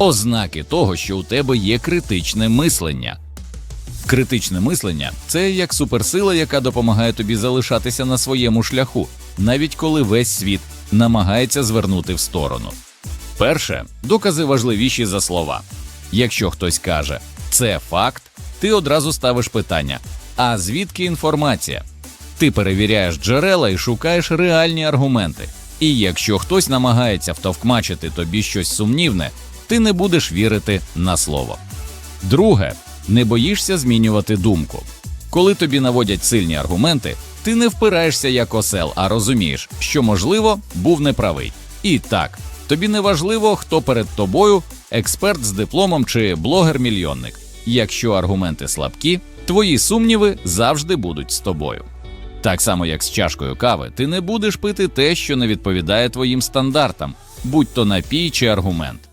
ознаки того, що у тебе є критичне мислення. Критичне мислення це як суперсила, яка допомагає тобі залишатися на своєму шляху, навіть коли весь світ намагається звернути в сторону. Перше, докази важливіші за слова. Якщо хтось каже це факт, ти одразу ставиш питання: а звідки інформація? Ти перевіряєш джерела і шукаєш реальні аргументи. І якщо хтось намагається втовкмачити тобі щось сумнівне, ти не будеш вірити на слово. Друге, не боїшся змінювати думку. Коли тобі наводять сильні аргументи, ти не впираєшся як осел, а розумієш, що можливо був неправий. І так, тобі не важливо, хто перед тобою, експерт з дипломом чи блогер-мільйонник. Якщо аргументи слабкі, твої сумніви завжди будуть з тобою. Так само, як з чашкою кави, ти не будеш пити те, що не відповідає твоїм стандартам, будь то напій чи аргумент.